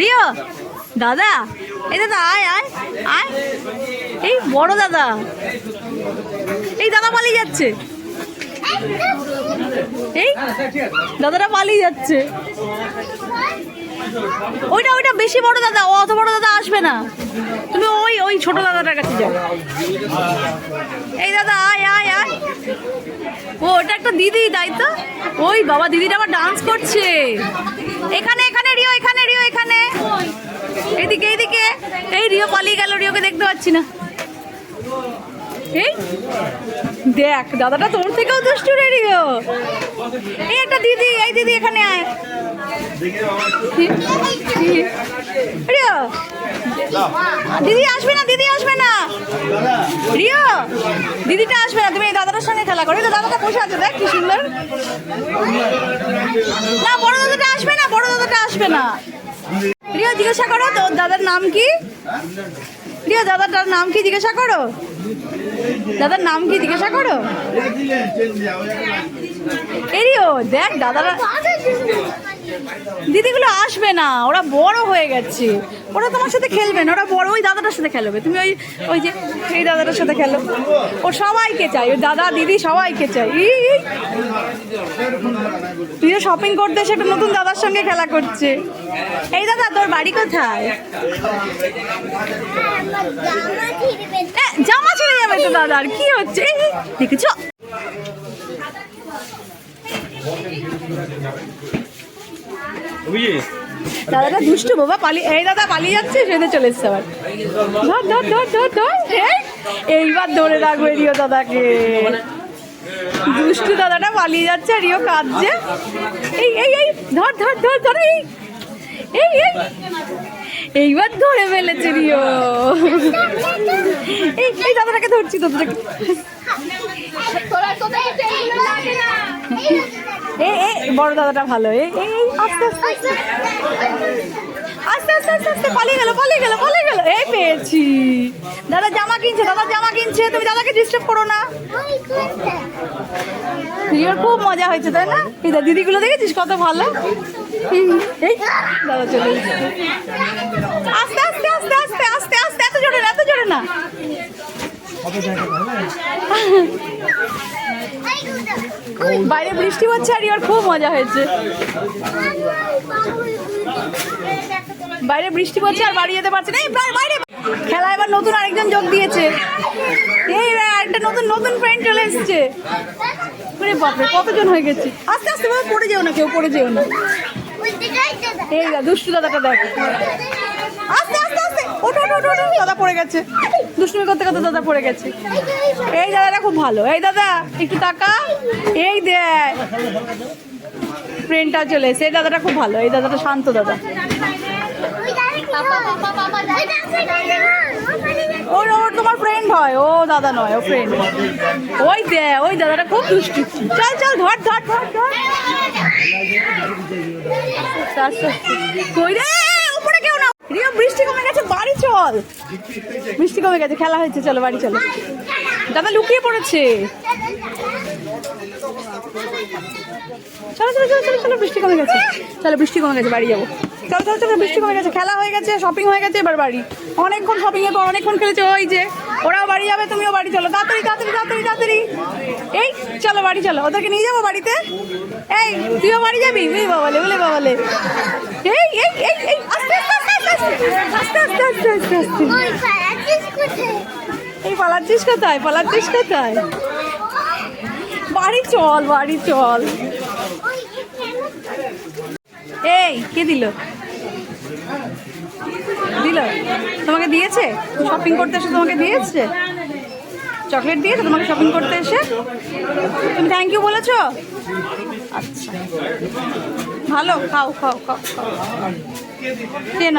Rio, দাদা, এই দাদা, আয় আয় আয়। এই বড় দাদা। এই দাদা পালিয়ে যাচ্ছে। এই দাদাটা পালিয়ে যাচ্ছে। ওইটা ওইটা বেশি বড় দাদা অত বড় দাদা আসবে না। তুমি ওই ওই ছোট দাদাটার কাছে যাও। এই দাদা, আয় আয় আয়। ও, ওটা একটা দিদি, তাই তো? ওই বাবা, দিদিটা আবার ডান্স করছে। এখানে এখানে এইদিকে এদিকে। এই রিও পালিয়ে গেল, রিওকে দেখতে পাচ্ছি না। দেখ, দাদাটা তোর থেকেও দুষ্টু রে রিও। এই একটা দিদি, এই দিদি এখানে আয়। রিও, দিদি আসবে না, দিদি আসবে না। রিও, দিদিটা আসবে না, তুমি এই দাদাটার সঙ্গে খেলা করো। দাদাটা বসে আছে, দেখ কি সুন্দর। না, বড় দাদাটা আসবে না, বড় দাদাটা আসবে না। রিও জিজ্ঞাসা করো, তোর দাদার নাম কি? রিও দাদাটার নাম কি জিজ্ঞাসা করো? দাদার নাম কি জিজ্ঞাসা করো? এই রিও দেখ, দাদারা দিদিগুলো আসবে না ওরা বড় হয়ে গেছে। ওরা তোমার সাথে খেলবে না ওরা বড় ওই দাদাটার সাথে খেলবে। তুমি ওই ওই যে এই দাদাটার সাথে খেলো। ও সবাইকে চাই ওই দাদা দিদি সবাইকে চাই ই, ই। তুই শপিং করতে এসে একটা নতুন দাদার সঙ্গে খেলা করছে। এই দাদা তোর বাড়ি কোথায়? জামা ছেড়ে যাবে তো দাদার কি হচ্ছে? দেখেছ? দাদাটা দুষ্টু বাবা পালিয়ে এই দাদা পালিয়ে যাচ্ছে সেটা চলে এসছে আবার। ধর ধর ধর ধর ধর এইবার ধরে রাখবে রিও দাদাকে। দুষ্টু দাদাটা পালিয়ে যাচ্ছে আর রিও কাঁদছে। এই এই এই ধর ধর ধর ধর এই এই এই এইবার ধরে ফেলেছে রিও। এই এই দাদাটাকে ধরছি দাদাটাকে এই এই বড় দাদাটা ভালো। এই এই, আস্তে আস্তে। আস্তে আস্তে আস্তে আস্তে পালিয়ে গেল পালিয়ে গেল পালিয়ে গেল। এই পেয়েছি। দাদা জামা কিনছে দাদা জামা কিনছে। তুমি দাদাকে ডিস্টার্ব করো না। খুব মজা হয়েছে তাই না? এই দিদিগুলো দেখেছিস কত ভালো? হুম, এই। দাদা চলে আস্তে আস্তে আস্তে আস্তে আস্তে আস্তে এত জোরে না এত জোরে না। বাইরে বৃষ্টি হচ্ছে আর রিওর খুব মজা হয়েছে। বাইরে বৃষ্টি পড়ছে আর বাড়ি যেতে পারছে না। এই বাইরে খেলা এবার নতুন আরেকজন যোগ দিয়েছে। এই আরেকটা নতুন নতুন ফ্রেন্ড চলে এসেছে। বাপরে কতজন হয়ে গেছে? আস্তে আস্তে বাবা পড়ে যেও না কেউ পড়ে যেও না। এই দা দুষ্টু দাদাটা দেখ। আস্তে আস্তে ওঠো দাদা পড়ে গেছে। দুষ্টুমি করতে করতে দাদা পড়ে গেছে। এই দাদাটা খুব ভালো। এই দাদা, একটু টাকা এই দেখ। ফ্রেন্ডটা চলে এসে এই দাদাটা খুব ভালো। এই দাদাটা শান্ত দাদা। ওর তোমার ফ্রেন্ড হয়। ও দাদা নয়, ও ফ্রেন্ড ওই দে ওই দাদাটা খুব দুষ্টু। চল চল, ধর ধর উপরে কেউ না রিও বৃষ্টি কমে গেছে, বাড়ি চল। বৃষ্টি কমে গেছে, খেলা হয়েছে, চলো, বাড়ি চলো। দাদা লুকিয়ে পড়েছে। চলো চলো চলো চলো চলো, বৃষ্টি কমে গেছে। চলো, বৃষ্টি কমে গেছে, বাড়ি যাব। চলো চলো চলো, বৃষ্টি কমে গেছে, খেলা হয়ে গেছে শপিং হয়ে গেছে, এবার বাড়ি। অনেকক্ষণ শপিং এর পর অনেকক্ষণ খেলেছে, ওই যে, ওরাও বাড়ি যাবে, তুমিও বাড়ি চলো। তাড়াতাড়ি তাড়াতাড়ি তাড়াতাড়ি তাড়াতাড়ি। এই, চলো, বাড়ি চলো। ওদেরকে নিয়ে যাব বাড়িতে? এই, তুইও বাড়ি যাবি? উলি বাবালে উলি আস্তে আস্তে আস্তে আস্তে আস্তে। এই পালাচ্ছিস কোথায়? পালাচ্ছিস কোথায়? বাড়ি চল বাড়ি চল। এই কে দিল? দিল? তোমাকে দিয়েছে? শপিং করতে এসে তোমাকে দিয়েছে? চকলেট দিয়ে তোমাকে শপিং করতে এসে। তুমি থ্যাংক ইউ বলেছ? আচ্ছা। ভালো, খাও খাও খাও খাও। খেয়ে